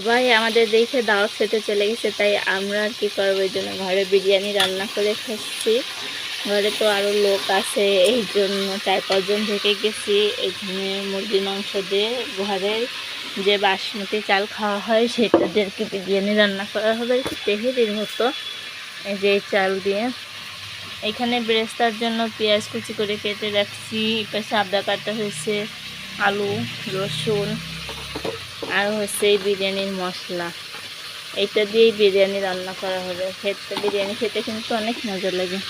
সবাই আমাদের দেখে দাওয়াত খেতে চলে গেছে, তাই আমরা আর কি করব? এই জন্য ঘরে বিরিয়ানি রান্না করে খাচ্ছি। ঘরে তো আরও লোক আছে, এই জন্য চার পাঁচজন থেকে গেছি। এখানে মুরগির মাংস দিয়ে ঘরের যে বাসমতি চাল খাওয়া হয়, সেটা দিয়ে কি বিরিয়ানি রান্না করা হবে আর কি মতো। যে চাল দিয়ে। এখানে ব্রেস্তার জন্য পেঁয়াজ কুচি করে কেটে রাখছি। পাশে আদা কাটা হয়েছে আলু, রসুন আর হচ্ছে এই বিরিয়ানির মশলা। এইটা দিয়েই বিরিয়ানি রান্না করা হবে। খেতে বিরিয়ানি খেতে কিন্তু অনেক মজা লাগে।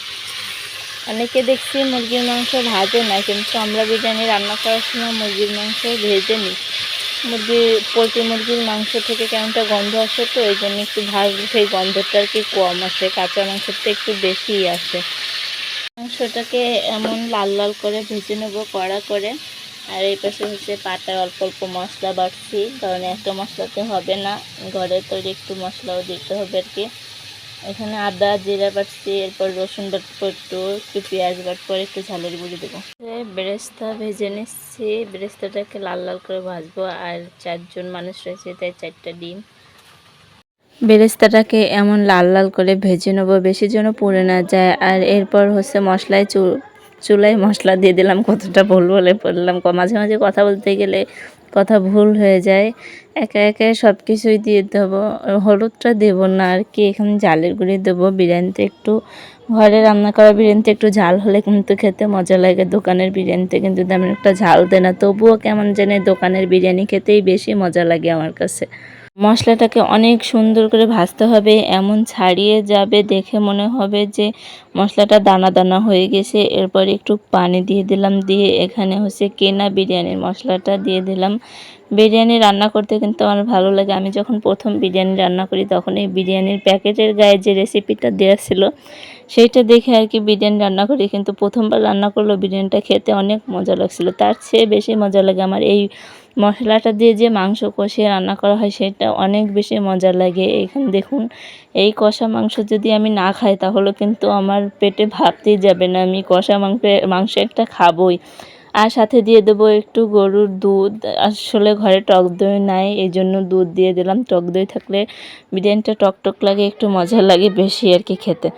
অনেকে দেখছি মুরগির মাংস ভাজে না, কিন্তু আমরা বিরিয়ানি রান্না করার সময় মুরগির মাংস ভেজে নিই। মুরগি, পোলট্রি মুরগির মাংস থেকে কেমনটা গন্ধ আসে তো, এই জন্য একটু ভাজলে সেই গন্ধটা আর কি কম আসে, কাঁচা মাংসটা একটু বেশিই আসে। মাংসটাকে এমন লাল লাল করে ভেজে নেব, কড়া করে। আর এই পাশে হচ্ছে পাটার অল্প অল্প মশলা বাড়ছি কারণ একটা মশলাতে হবে না। ঘরে তৈরি একটু মশলাও দিতে হবে আর কি। এখানে আদা, জিরা বাটছি, এরপর রসুন বাটবো একটু একটু পেঁয়াজ বাটবো একটু ঝালের গুঁড়ি দেবো। বেরেস্তা ভেজে নিচ্ছি। বেরেস্তাটাকে লাল লাল করে ভাজবো, আর চারজন মানুষ রয়েছে, তাই চারটা ডিম। বেরেস্তাটাকে এমন লাল লাল করে ভেজে নেব, বেশি যেন পুড়ে না যায়। আর এরপর হচ্ছে মশলায় চু চুলায় মশলা দিয়ে দিলাম, কতটা ভুল বলে পড়লাম মাঝে মাঝে কথা বলতে গেলে কথা ভুল হয়ে যায়। একা একে সব কিছুই দিয়ে দেবো। হলুদটা দেবো না আর কি, এখানে জালের গুঁড়ি দেবো। বিরিয়ানিতে একটু ঘরে রান্না করা বিরিয়ানিতে একটু ঝাল হলে কিন্তু খেতে মজা লাগে। দোকানের বিরিয়ানিতে কিন্তু তেমন একটা ঝাল দেয় না। তবুও কেমন জানে দোকানের বিরিয়ানি খেতেই বেশি মজা লাগে আমার কাছে। মশলাটাকে অনেক সুন্দর করে ভাজতে হবে। এমন ছাড়িয়ে যাবে দেখে মনে হবে যে মশলাটা দানা দানা হয়ে গেছে। এরপর একটু পানি দিয়ে দিলাম। দিয়ে এখানে হচ্ছে কেনা বিরিয়ানির মশলাটা দিয়ে দিলাম। বিরিয়ানি রান্না করতে কিন্তু আমার ভালো লাগে। আমি যখন প্রথম বিরিয়ানি রান্না করি, তখন এই বিরিয়ানির প্যাকেটের গায়ে যে রেসিপিটা দেওয়া ছিল, সেইটা দেখে আর কি বিরিয়ানি রান্না করি। কিন্তু প্রথমবার রান্না করলেও বিরিয়ানিটা খেতে অনেক মজা লাগছিল। তার চেয়ে বেশি মজা লাগে আমার এই মশলাটা দিয়ে যে মাংস কষিয়ে রান্না করা হয়, সেটা অনেক বেশি মজা লাগে। এখানে দেখুন, এই কষা মাংস যদি আমি না খাই, তাহলে কিন্তু আমার পেটে ভাবতেই যাবে না, আমি কষা মাংস মাংস একটা খাবই। আর সাথে দিয়ে দেবো একটু গরুর দুধ। আসলে ঘরে টক দই নাই এই জন্য দুধ দিয়ে দিলাম। টক দই থাকলে বিরিয়ানিটা টক টক লাগে, একটু মজা লাগে বেশি আর কি খেতে।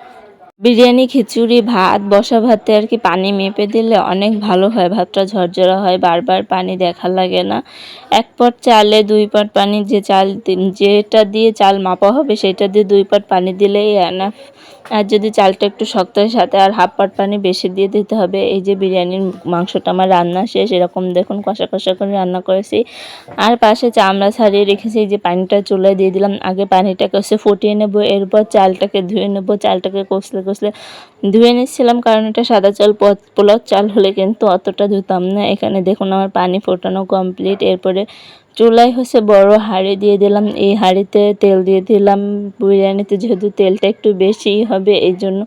বিরিয়ানি, খিচুড়ি, ভাত, বসা ভাতে আর কি পানি মেপে দিলে অনেক ভালো হয়। ভাতটা ঝরঝরা হয়, বারবার পানি দেখা লাগে না। এক পট চালে দুই পট পানি, যে চাল যেটা দিয়ে চাল মাপা হবে, সেটা দিয়ে দুই পট পানি দিলেই এনাফ আর যদি চালটা একটু শক্ত হয়, সাথে আর হাফ পট পানি বেশি দিয়ে দিতে হবে। এই যে বিরিয়ানির মাংসটা আমার রান্না শেষ, এরকম দেখুন কষা কষা করে রান্না করেছি। আর পাশে চামড়া ছাড়িয়ে রেখেছি যে পানিটা চুলায় দিয়ে দিলাম। আগে পানিটাকে হচ্ছে ফুটিয়ে নেব, এরপর চালটাকে ধুয়ে নেব। চালটাকে কষলে কষলে ধুয়ে নিচ্ছিলাম, কারণ এটা সাদা চাল পোলাও চাল হলে কিন্তু অতটা ধুতাম না। এখানে দেখুন আমার পানি ফোটানো কমপ্লিট এরপরে চুলায় হচ্ছে বড় হাঁড়ি দিয়ে দিলাম। এই হাঁড়িতে তেল দিয়ে দিলাম। বিরিয়ানিতে যেহেতু তেলটা একটু বেশিই হবে, এই জন্য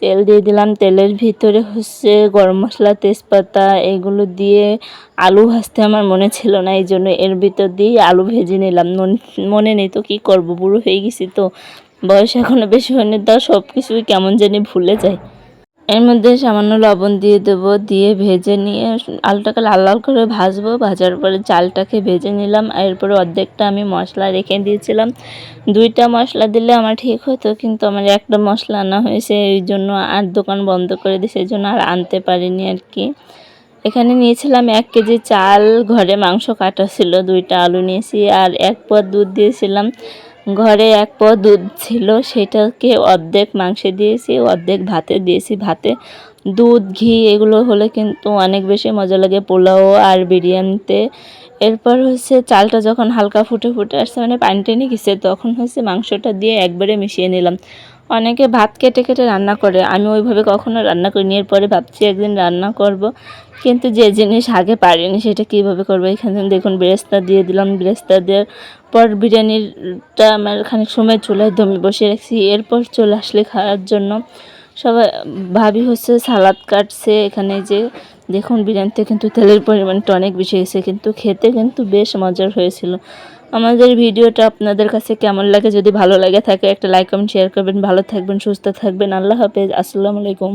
তেল দিয়ে দিলাম। তেলের ভিতরে হচ্ছে গরম মশলা, তেজপাতা, এগুলো দিয়ে আলু ভাজতে আমার মনে ছিল না, এই জন্য এর ভিতর দিয়ে আলু ভেজে নিলাম। মন- মনে নেই তো কী করব, বুড়ো হয়ে গেছি তো। বয়স এখনও বেশি হয়নি তাও সব কিছুই কেমন জানি ভুলে যায় এর মধ্যে সামান্য লবণ দিয়ে দেবো, দিয়ে ভেজে নিয়ে আলুটাকে লাল লাল করে ভাজবো, ভাজার পরে চালটাকে ভেজে নিলাম। এরপরে অর্ধেকটা আমি মশলা রেখে দিয়েছিলাম। দুইটা মশলা দিলে আমার ঠিক হতো, কিন্তু আমার একটা মশলা আনা হয়েছে এই জন্য আর দোকান বন্ধ করে দিয়েছে এই জন্য আর আনতে পারিনি আর কি। এখানে নিয়েছিলাম এক কেজি চাল, ঘরে মাংস কাটা ছিল, দুইটা আলু নিয়েছি আর এক পর দুধ দিয়েছিলাম। ঘরে এক প দুধ ছিল, সেটাকে অর্ধেক মাংসে দিয়েছি, অর্ধেক ভাতে দিয়েছি। ভাতে দুধ, ঘি, এগুলো হলে কিন্তু অনেক বেশি মজা লাগে পোলাও আর বিরিয়ানিতে। এরপর হচ্ছে চালটা যখন হালকা ফুটে ফুটে আসছে মানে পানি টেনে গেছে, তখন হচ্ছে মাংসটা দিয়ে একবারে মিশিয়ে নিলাম। অনেকে ভাত কেটে কেটে রান্না করে। আমি ওইভাবে কখনো রান্না করিনি। এরপরে ভাবছি একদিন রান্না করব। কিন্তু যে জিনিস আগে পারিনি সেটা কীভাবে করব? এখানে দেখুন, বেরেস্তা দিয়ে দিলাম। বেরেস্তা দেওয়ার পর বিরিয়ানিটা আমার খানিক সময় চুলায় দমে বসিয়ে রাখছি। এরপর চলে আসলে খাওয়ার জন্য সবাই, ভাবি হচ্ছে সালাদ কাটছে এখানে যে। দেখুন, বিরিয়ানিতে কিন্তু তেলের পরিমাণটা অনেক বেশি হয়েছে। কিন্তু খেতে কিন্তু বেশ মজার হয়েছিল। আমাদের ভিডিওটা আপনাদের কাছে কেমন লাগে? যদি ভালো লাগে থাকে একটা লাইক কমেন্ট শেয়ার করবেন। ভালো থাকবেন, সুস্থ থাকবেন। আল্লাহ হাফেজ। আসসালামু আলাইকুম।